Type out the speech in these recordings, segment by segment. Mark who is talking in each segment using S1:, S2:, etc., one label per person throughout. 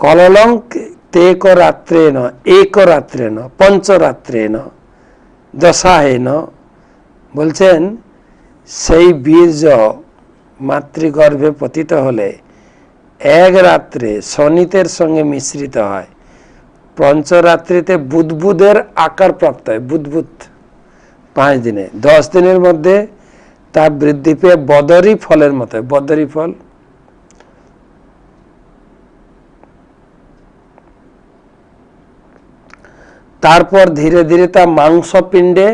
S1: কললং তেক রাত্রেণ এক রাত্রেণ পঞ্চরাত্রেণ দশাহেন বলছেন, সেই বীর্য মাতৃগর্ভে পতিত হলে এক রাত্রে শনিতের সঙ্গে মিশ্রিত হয়। পঞ্চরাত্রিতে বুদবুদের আকার প্রাপ্ত হয়, বুদবুদ। পাঁচ দিনে, দশ দিনের মধ্যে তা বৃদ্ধি পেয়ে বদরি ফলের মতো। বদরি ফল। তারপর ধীরে ধীরে তা মাংসপিণ্ডে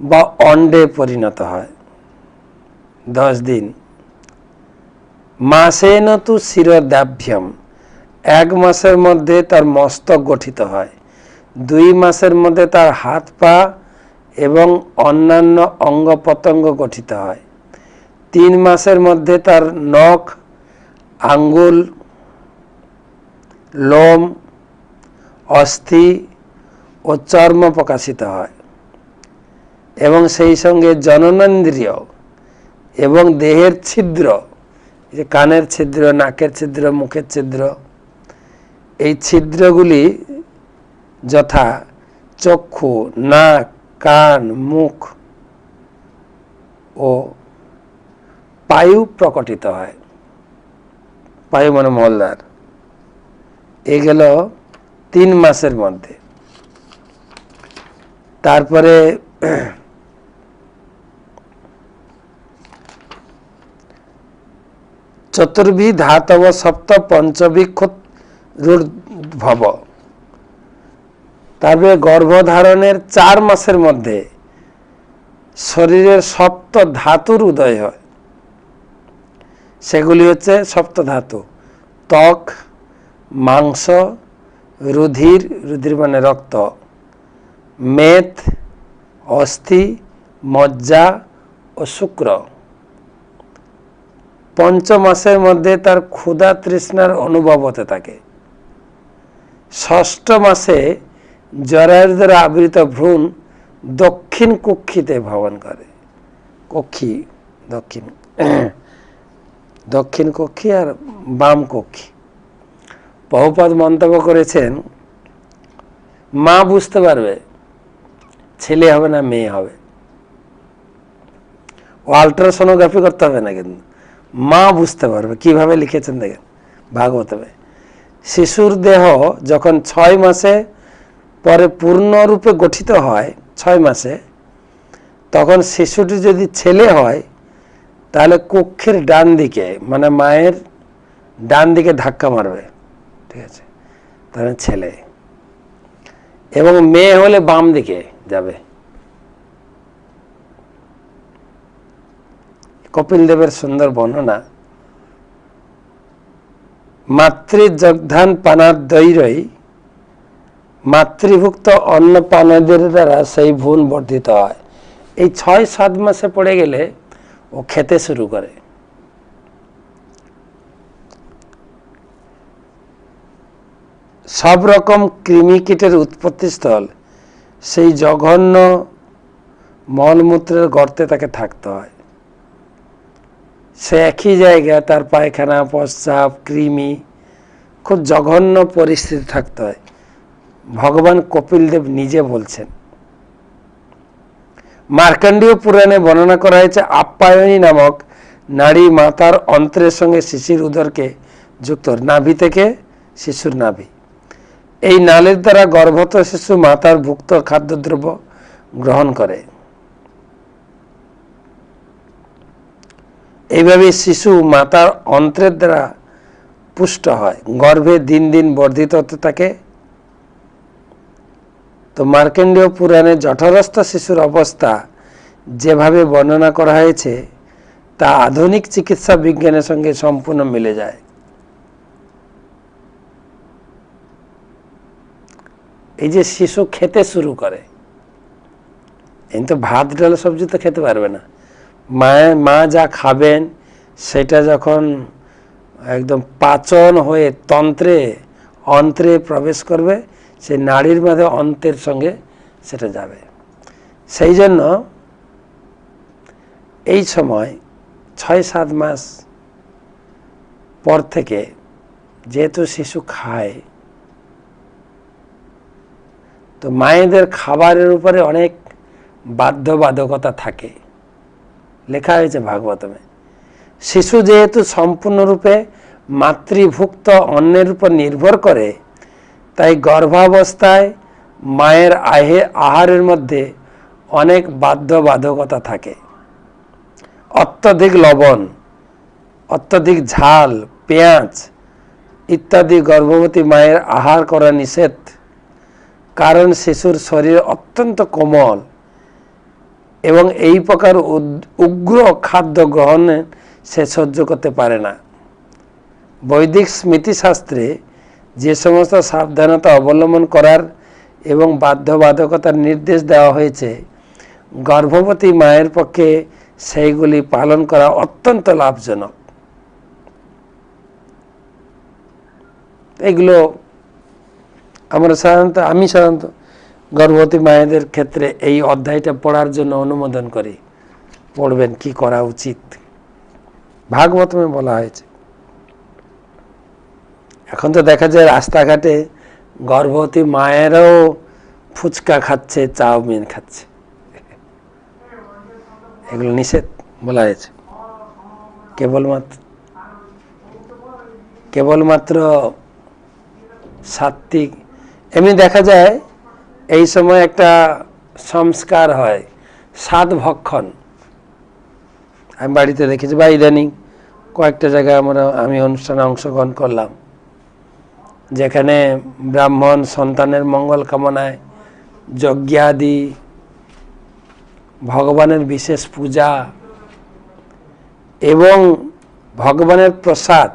S1: বা অন্ডে পরিণত হয়। দশ দিন। মাসেন তু শিরদাভ্যম এক মাসের মধ্যে তার মস্তক গঠিত হয়। দুই মাসের মধ্যে তার হাত পা এবং অন্যান্য অঙ্গ প্রত্যঙ্গ গঠিত হয়। তিন মাসের মধ্যে তার নখ, আঙ্গুল, লোম, অস্থি ও চর্ম প্রকাশিত হয়। এবং সেই সঙ্গে জননেন্দ্রিয় এবং দেহের ছিদ্র যে কানের ছিদ্র, নাকের ছিদ্র, মুখের ছিদ্র, এই ছিদ্রগুলি যথা চক্ষু, নাক, কান, মুখ ও পায়ু প্রকটিত হয়। পায়ু মানে মলদার এ গেল তিন মাসের মধ্যে। তারপরে চতুর্ভি ধাতব সপ্ত পঞ্চবিক্ষত ভব তারপরে গর্ভধারণের চার মাসের মধ্যে শরীরের সপ্ত ধাতুর উদয় হয়। সেগুলি হচ্ছে সপ্ত ধাতু, ত্বক, মাংস, রুধির রুধির মানে রক্ত। মেদ অস্থি, মজ্জা ও শুক্র। পঞ্চ মাসের মধ্যে তার ক্ষুধা তৃষ্ণার অনুভব হতে থাকে। ষষ্ঠ মাসে জরায়ুর দ্বারা আবৃত ভ্রূণ দক্ষিণ কক্ষিতে ভ্রমণ করে। কক্ষি, দক্ষিণ দক্ষিণ কক্ষি আর বাম কক্ষি। বহুপদ মন্তব্য করেছেন, মা বুঝতে পারবে ছেলে হবে না মেয়ে হবে। ও আলট্রাসোনোগ্রাফি করতে হবে না কিন্তু। মা বুঝতে পারবে, কীভাবে লিখেছেন দেখেন ভাগবতমে শিশুর দেহ যখন ছয় মাসে পরে পূর্ণরূপে গঠিত হয়, ছয় মাসে, তখন শিশুটি যদি ছেলে হয়, তাহলে কক্ষের ডান দিকে মানে মায়ের ডান দিকে ধাক্কা মারবে, ঠিক আছে? তাহলে ছেলে। এবং মেয়ে হলে বাম দিকে। যাবে। কপিল দেবের সুন্দর বর্ণনা মাতৃযোগধান পানার দৈরই, মাতৃভুক্ত অন্ন পানাদের দ্বারা সেই ভুল বর্ধিত হয়। এই ছয় সাত মাসে পড়ে গেলে ও খেতে শুরু করে। সব রকম কৃমিকীটের উৎপত্তিস্থল সেই জঘন্য মলমূত্রের গর্তে তাকে থাকতে হয়। সে একই জায়গায় তার পায়খানা, প্রস্রাব, কৃমি, খুব জঘন্য পরিস্থিতি থাকতে হয়। ভগবান কপিল দেব নিজে বলছেন মার্কান্ডীয় পুরাণে বর্ণনা করা হয়েছে আপ্যায়নী নামক নারী মাতার অন্ত্রের সঙ্গে শিশির উদরকে যুক্ত, নাভি থেকে শিশুর নাভি। এই নালের দ্বারা গর্ভত শিশু মাতার ভুক্ত খাদ্যদ্রব্য গ্রহণ করে। এইভাবে শিশু মাতার অন্ত্রের দ্বারা পুষ্ট হয়। গর্ভে দিন দিন বর্ধিত হতে থাকে। তো মার্কেন্ডীয় পুরাণে জঠরস্থ শিশুর অবস্থা যেভাবে বর্ণনা করা হয়েছে, তা আধুনিক চিকিৎসা বিজ্ঞানের সঙ্গে সম্পূর্ণ মিলে যায়। এই যে শিশু খেতে শুরু করে কিন্তু ভাত, ডাল, সবজি তো খেতে পারবে না। মায়ের মা যা খাবেন, সেটা যখন একদম পাচন হয়ে তন্ত্রে, অন্ত্রে প্রবেশ করবে, সেই নাড়ির মধ্যে অন্ত্রের সঙ্গে সেটা যাবে। সেই জন্য এই সময় ছয়, সাত মাস পর থেকে যেহেতু শিশু খায় তো মায়েদের খাবারের উপরে অনেক বাধ্যবাধকতা থাকে। লেখা হয়েছে ভাগবতমে। শিশু যেহেতু সম্পূর্ণরূপে মাতৃভুক্ত অন্যের উপর নির্ভর করে, তাই গর্ভাবস্থায় মায়ের আহে আহারের মধ্যে অনেক বাধ্যবাধকতা থাকে। অত্যধিক লবণ, অত্যধিক ঝাল, পেঁয়াজ ইত্যাদি গর্ভবতী মায়ের আহার করা নিষেধ। কারণ শিশুর শরীর অত্যন্ত কোমল এবং এই প্রকার উগ্র খাদ্য গ্রহণে সে সহ্য করতে পারে না। বৈদিক স্মৃতিশাস্ত্রে যে সমস্ত সাবধানতা অবলম্বন করার এবং বাধ্যবাধকতার নির্দেশ দেওয়া হয়েছে, গর্ভবতী মায়ের পক্ষে সেইগুলি পালন করা অত্যন্ত লাভজনক। এগুলো আমরা সাধারণত, আমি সাধারণত গর্ভবতী মায়েদের ক্ষেত্রে এই অধ্যায়টা পড়ার জন্য অনুমোদন করি। পড়বেন, কি করা উচিত? ভাগবতমে বলা হয়েছে। এখন তো দেখা যায় রাস্তাঘাটে গর্ভবতী মায়েরাও ফুচকা খাচ্ছে, চাউমিন খাচ্ছে। এগুলো নিষেধ বলা হয়েছে। কেবলমাত্র কেবলমাত্র সাত্বিক এমনি দেখা যায় এই সময় একটা সংস্কার হয়, সাত ভক্ষণ। আমি বাড়িতে দেখেছি বা ইদানিং কয়েকটা জায়গায় আমরা, আমি অনুষ্ঠানে অংশগ্রহণ করলাম। যেখানে ব্রাহ্মণ সন্তানের মঙ্গল কামনায় যজ্ঞাদি, ভগবানের বিশেষ পূজা এবং ভগবানের প্রসাদ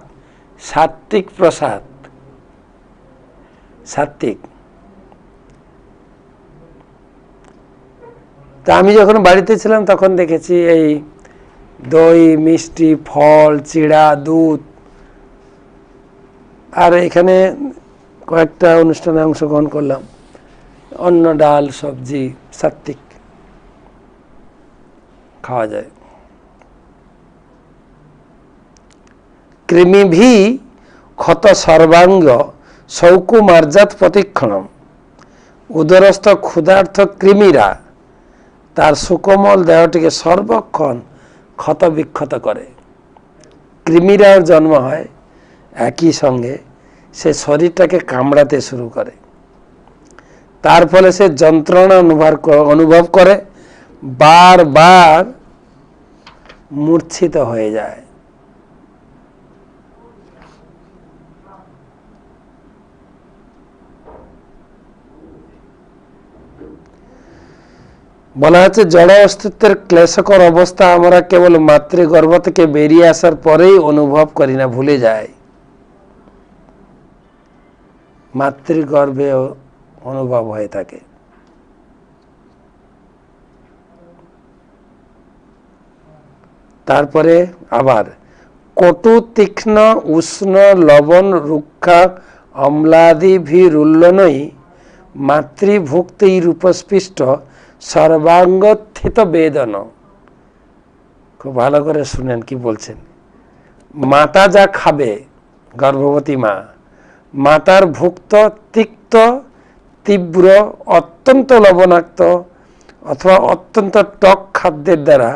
S1: সাত্বিক প্রসাদ সাত্বিক তা আমি যখন বাড়িতে ছিলাম তখন দেখেছি এই দই, মিষ্টি, ফল, চিড়া, দুধ। আর এখানে কয়েকটা অনুষ্ঠানে অংশগ্রহণ করলাম। অন্ন, ডাল, সবজি সাত্বিক খাওয়া যায়। কৃমিভি ক্ষত সর্বাঙ্গ শৌকুমার্জাত প্রতিক্ষণম। উদরস্থ ক্ষুধার্থ কৃমিরা তার সুকোমল দেহটিকে সর্বক্ষণ ক্ষত বিক্ষত করে। কৃমিরাও জন্ম হয় একই সঙ্গে সে শরীরটাকে কামড়াতে শুরু করে। তার ফলে সে যন্ত্রণা অনুভব অনুভব করে, বারবার মূর্ছিত হয়ে যায়। বলা হচ্ছে, জড় অস্তিত্বের ক্লেশকর অবস্থা আমরা কেবল মাতৃগর্ভ থেকে বেরিয়ে আসার পরেই অনুভব করি না, ভুলে যাই। মাতৃগর্ভে অনুভব হয়ে থাকে। তারপরে আবার, কটু তীক্ষ্ণ, উষ্ণ, লবণ, রুক্ষা, অম্লাদি ভিরুল্লনই মাতৃভুক্তি রূপস্পৃষ্ট সর্বাঙ্গস্থিত বেদন খুব ভালো করে শুনেন কি বলছেন। মাতা যা খাবে, গর্ভবতী মা, মাতার ভুক্ত, তিক্ত, তীব্র, অত্যন্ত লবণাক্ত অথবা অত্যন্ত টক খাদ্যের দ্বারা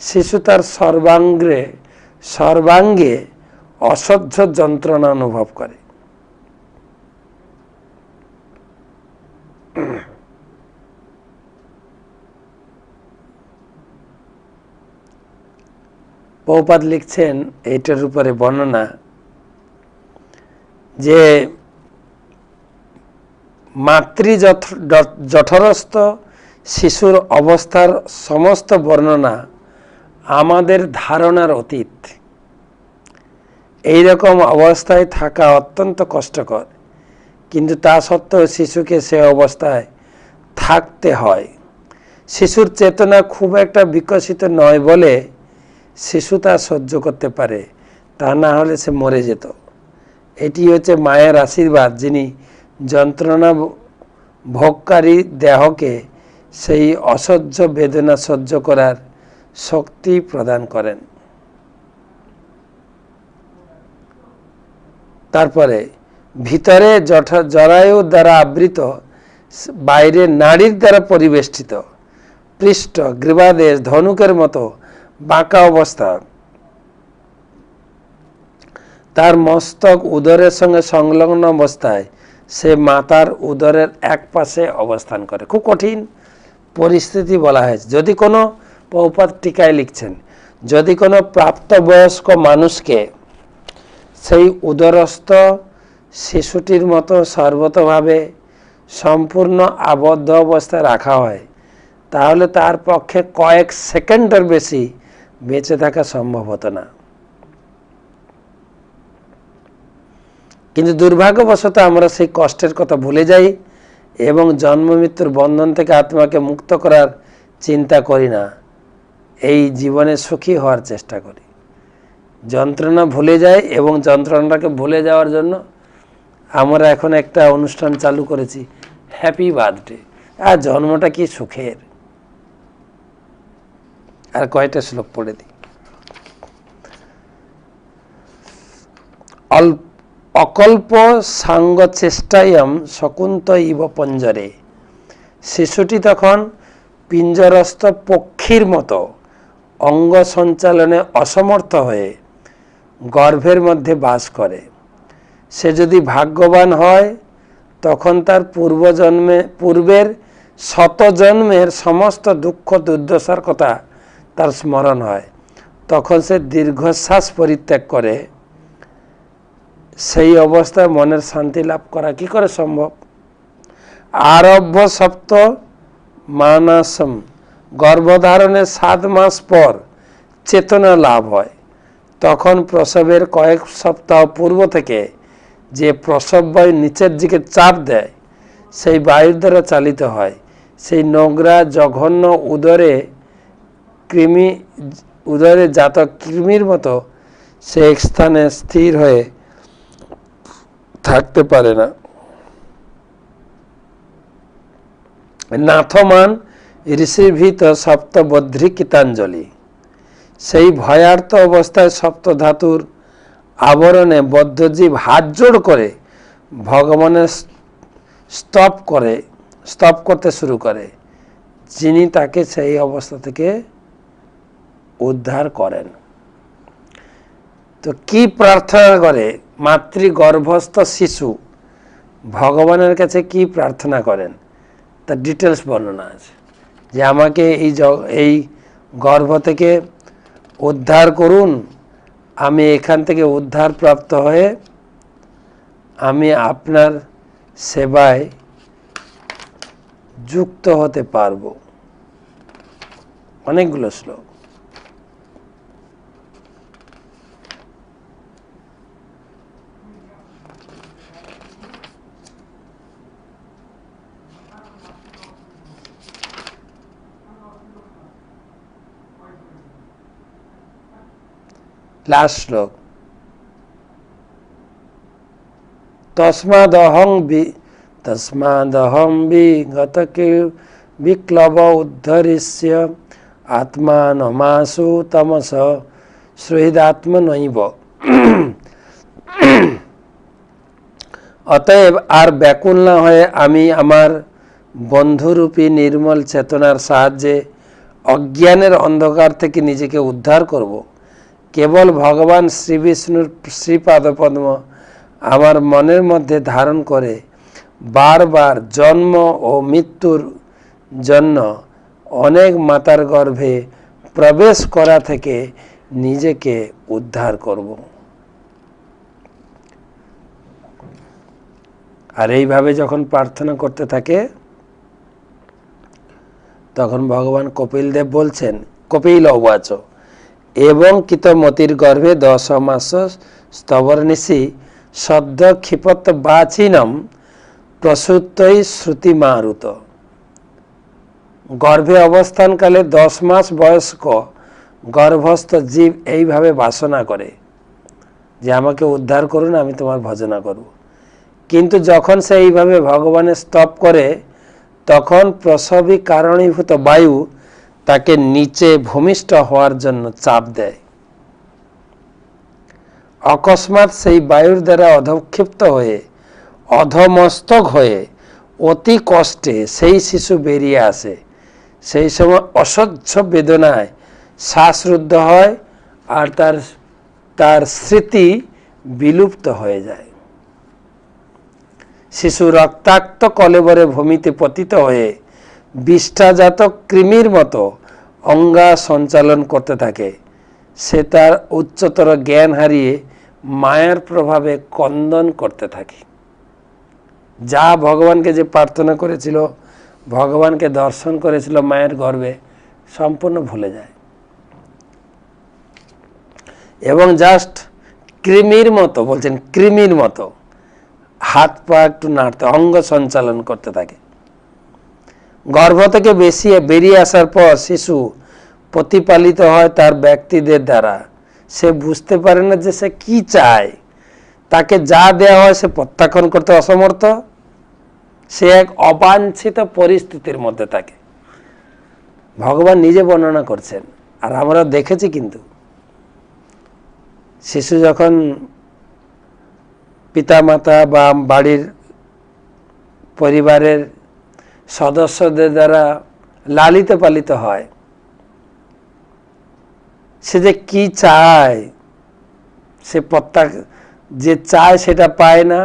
S1: শিশু তার সর্বাঙ্গে সর্বাঙ্গে অসহ্য যন্ত্রণা অনুভব করে। পৌপাত লিখছেন এটার উপরে বর্ণনা যে মাতৃ জঠ- জঠরস্থ শিশুর অবস্থার সমস্ত বর্ণনা আমাদের ধারণার অতীত। এই রকম অবস্থায় থাকা অত্যন্ত কষ্টকর। কিন্তু তা সত্ত্বেও শিশুকে সে অবস্থায় থাকতে হয়। শিশুর চেতনা খুব একটা বিকশিত নয় বলে শিশু তা সহ্য করতে পারে, তা না হলে সে মরে যেত। এটি হচ্ছে মায়ের আশীর্বাদ, যিনি যন্ত্রণা ভোগকারী দেহকে সেই অসহ্য বেদনা সহ্য করার শক্তি প্রদান করেন। তারপরে, ভিতরে জরায়ু দ্বারা আবৃত বাইরে নাড়ির দ্বারা পরিবেষ্টিত, পৃষ্ঠ গ্রীবাদেশ ধনুকের মতো বাঁকা অবস্থা। তার মস্তক উদরের সঙ্গে সংলগ্ন অবস্থায়, সে মাতার উদরের এক পাশে অবস্থান করে। খুব কঠিন পরিস্থিতি বলা হয়েছে। যদি কোনো পৌপাত টিকায় লিখছেন, যদি কোনো প্রাপ্তবয়স্ক মানুষকে সেই উদরস্থ শিশুটির মতো সর্বতভাবে সম্পূর্ণ আবদ্ধ অবস্থায় রাখা হয়, তাহলে তার পক্ষে কয়েক সেকেন্ডের বেশি বেঁচে থাকা সম্ভব হতো না। কিন্তু দুর্ভাগ্যবশত আমরা সেই কষ্টের কথা ভুলে যাই এবং জন্ম মৃত্যুর বন্ধন থেকে আত্মাকে মুক্ত করার চিন্তা করি না। এই জীবনে সুখী হওয়ার চেষ্টা করি। যন্ত্রণা ভুলে যায় এবং যন্ত্রণাটাকে ভুলে যাওয়ার জন্য আমরা এখন একটা অনুষ্ঠান চালু করেছি হ্যাপি বার্থডে আর জন্মটা কি সুখের? আর কয়টা শ্লোক পড়ে দিই? অকল্প সাঙ্গ চেষ্টায়ম শকুন্ত ইব পঞ্জরে। শিশুটি তখন পিঞ্জরস্থ পক্ষীর মতো অঙ্গ সঞ্চালনে অসমর্থ হয়ে গর্ভের মধ্যে বাস করে। সে যদি ভাগ্যবান হয়, তখন তার পূর্বজন্মে পূর্বের শত জন্মের সমস্ত দুঃখ দুর্দশার কথা তার স্মরণ হয়। তখন সে দীর্ঘশ্বাস পরিত্যাগ করে। সেই অবস্থায় মনের শান্তি লাভ করা কি করে সম্ভব? আরব্য সপ্ত মানাসম। গর্ভধারণের সাত মাস পর চেতনা লাভ হয়। তখন প্রসবের কয়েক সপ্তাহ পূর্ব থেকে যে প্রসব বায়ু নিচের দিকে চাপ দেয়, সেই বায়ুর দ্বারা চালিত হয়। সেই নোংরা, জঘন্য উদরে কৃমি উদরে জাত কৃমির মতো সে এক স্থানে স্থির হয়ে থাকতে পারে না। নাথমান ঋষিভীত সপ্তবদ্রী গীতাঞ্জলি। সেই ভয়ার্থ অবস্থায় সপ্ত ধাতুর আবরণে বদ্ধজীব হাত জোড় করে ভগবানের স্তব করে, স্তব করতে শুরু করে। যিনি তাকে সেই অবস্থা থেকে উদ্ধার করেন। তো কি প্রার্থনা করে? মাতৃ গর্ভস্থ শিশু ভগবানের কাছে কি প্রার্থনা করেন? তার ডিটেলস বর্ণনা আছে। যে আমাকে এই এই গর্ভ থেকে উদ্ধার করুন। আমি এখান থেকে উদ্ধার প্রাপ্ত হয়ে আমি আপনার সেবায় যুক্ত হতে পারব। অনেকগুলো শ্লোক। লাস্ট শ্লোক তস্মাদহং বি, তস্মাদহং বিগতকে বিক্লব উদ্ধরিষ্য, আত্মানমাসু তমস, সুহৃদাত্মনৈব। অতএব আর ব্যাকুল না হয়ে আমি আমার বন্ধুরূপী নির্মল চেতনার সাহায্যে অজ্ঞানের অন্ধকার থেকে নিজেকে উদ্ধার করব। কেবল ভগবান শ্রী বিষ্ণুর শ্রীপাদপদ্ম আমার মনের মধ্যে ধারণ করে বারবার জন্ম ও মৃত্যুর জন্য অনেক মাতার গর্ভে প্রবেশ করা থেকে নিজেকে উদ্ধার করব। আর এইভাবে যখন প্রার্থনা করতে থাকে, তখন ভগবান কপিল দেব বলছেন, কপিল অবাচ। এবং কিতমতির গর্ভে দশ মাস স্তবরনিশি সদ্য ক্ষিপত বাচিনম প্রসূতই শ্রুতি মারুত গর্ভে অবস্থানকালে দশ মাস বয়স্ক গর্ভস্থ জীব এইভাবে বাসনা করে যে আমাকে উদ্ধার করুন, আমি তোমার ভজনা করব। কিন্তু যখন সে এইভাবে ভগবানের স্তব করে, তখন প্রসবী কারণীভূত বায়ু তাকে নিচে ভূমিষ্ঠ হওয়ার জন্য চাপ দেয়। অকস্মাৎ সেই বায়ুর দ্বারা অধক্ষিপ্ত হয়ে, অধমস্তক হয়ে অতি কষ্টে সেই শিশু বেরিয়ে আসে। সেই সময় অসহ্য বেদনায় শ্বাসরুদ্ধ হয় আর তার তার স্মৃতি বিলুপ্ত হয়ে যায়। শিশু রক্তাক্ত কলেবরে ভূমিতে পতিত হয়ে বিষ্ঠাজাত কৃমির মতো অঙ্গা সঞ্চালন করতে থাকে। সে তার উচ্চতর জ্ঞান হারিয়ে মায়ার প্রভাবে কন্দন করতে থাকে। যা ভগবানকে যে প্রার্থনা করেছিল, ভগবানকে দর্শন করেছিল মায়ের গর্ভে সম্পূর্ণ ভুলে যায়। এবং জাস্ট কৃমির মতো, বলছেন কৃমির মতো, হাত পা একটু নাড়তে, অঙ্গ সঞ্চালন করতে থাকে। গর্ভ থেকে বেশি বেরিয়ে আসার পর শিশু প্রতিপালিত হয় তার ব্যক্তিদের দ্বারা। সে বুঝতে পারে না যে সে কি চায়। তাকে যা দেওয়া হয় সে প্রত্যাখ্যান করতে অসমর্থ। সে এক অবাঞ্ছিত পরিস্থিতির মধ্যে থাকে। ভগবান নিজে বর্ণনা করছেন, আর আমরা দেখেছি কিন্তু। শিশু যখন পিতামাতা বা বাড়ির পরিবারের সদস্যদের দ্বারা লালিত পালিত হয়। সে যে কি চায়, সে প্রত্যেক যে চায় সেটা পায় না,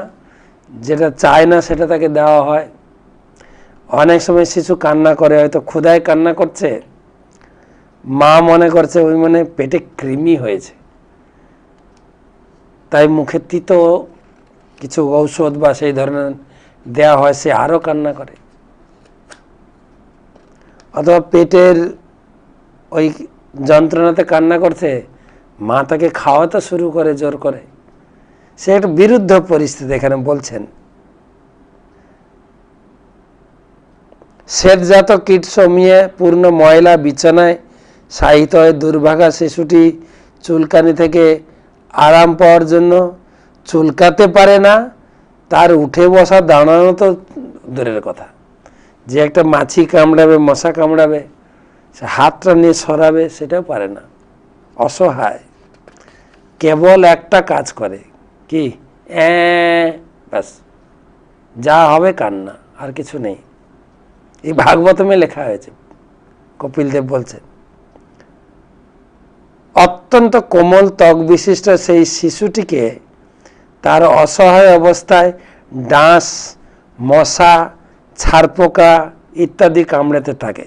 S1: যেটা চায় না সেটা তাকে দেওয়া হয়। অনেক সময় শিশু কান্না করে, হয়তো ক্ষুধায় কান্না করছে, মা মনে করছে ওই মানে পেটে কৃমি হয়েছে। তাই মুখে তিতো কিছু ঔষধ বা সেই ধরনের দেওয়া হয়, সে আরও কান্না করে। অথবা পেটের ওই যন্ত্রণাতে কান্না করছে, মা তাকে খাওয়াতে শুরু করে, জোর করে। সে একটা বিরুদ্ধ পরিস্থিতি এখানে বলছেন। শ্বেতজাত কীট সমিয়ে পূর্ণ ময়লা, বিছানায় সাহিত হয়ে দুর্ভাগা শিশুটি চুলকানি থেকে আরাম পাওয়ার জন্য চুলকাতে পারে না, তার উঠে বসা দাঁড়ানো তো দূরের কথা। যে একটা মাছি কামড়াবে, মশা কামড়াবে, সে হাতটা নিয়ে সরাবে, সেটাও পারে না। অসহায়। কেবল একটা কাজ করে। কি? ব্যাস। যা হবে কান্না, আর কিছু নেই। এই ভাগবতমে লেখা হয়েছে, কপিল দেব বলছেন। অত্যন্ত কোমল ত্বক বিশিষ্ট সেই শিশুটিকে তার অসহায় অবস্থায় ডাঁস, মশা ছারপোকা ইত্যাদি কামড়াতে থাকে।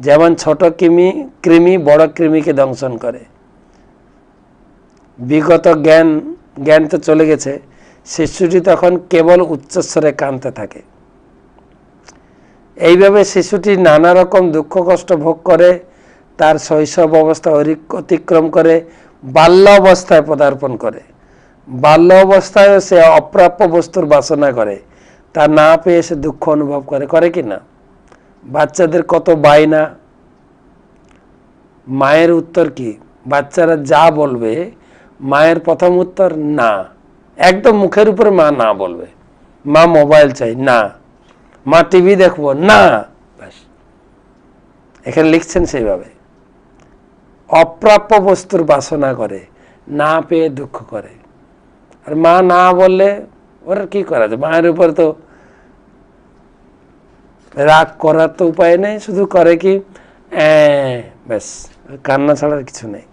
S1: যেমন ছোট কৃমি কৃমি বড় কৃমিকে দংশন করে। বিগত জ্ঞান জ্ঞান তো চলে গেছে, শিশুটি তখন কেবল উচ্চস্বরে কাঁদতে থাকে। এইভাবে শিশুটি নানা রকম দুঃখ কষ্ট ভোগ করে, তার শৈশব অবস্থা অতিক্রম করে, বাল্য অবস্থায় পদার্পণ করে। বাল্য অবস্থায় সে অপ্রাপ্য বস্তুর বাসনা করে। তা না পেয়ে সে দুঃখ অনুভব করে। করে কি না? বাচ্চাদের কত বায়না। মায়ের উত্তর কি? বাচ্চারা যা বলবে, মায়ের প্রথম উত্তর না। একদম মুখের উপরে মা না বলবে। মা মোবাইল চাই, না। মা টিভি দেখব, না। ব্যাস। এখানে লিখছেন সেইভাবে। অপ্রাপ্য বস্তুর বাসনা করে, না পেয়ে দুঃখ করে। আর মা না বললে ওরা কি করা যায়? মায়ের উপর তো রাগ করার তো উপায় নেই, শুধু করে কি ব্যাস, কান্না ছাড়ার কিছু নেই।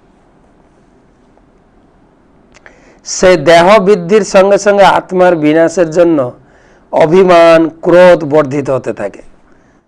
S1: সে দেহ বৃদ্ধির সঙ্গে সঙ্গে আত্মার বিনাশের জন্য অভিমান, ক্রোধ বর্ধিত হতে থাকে।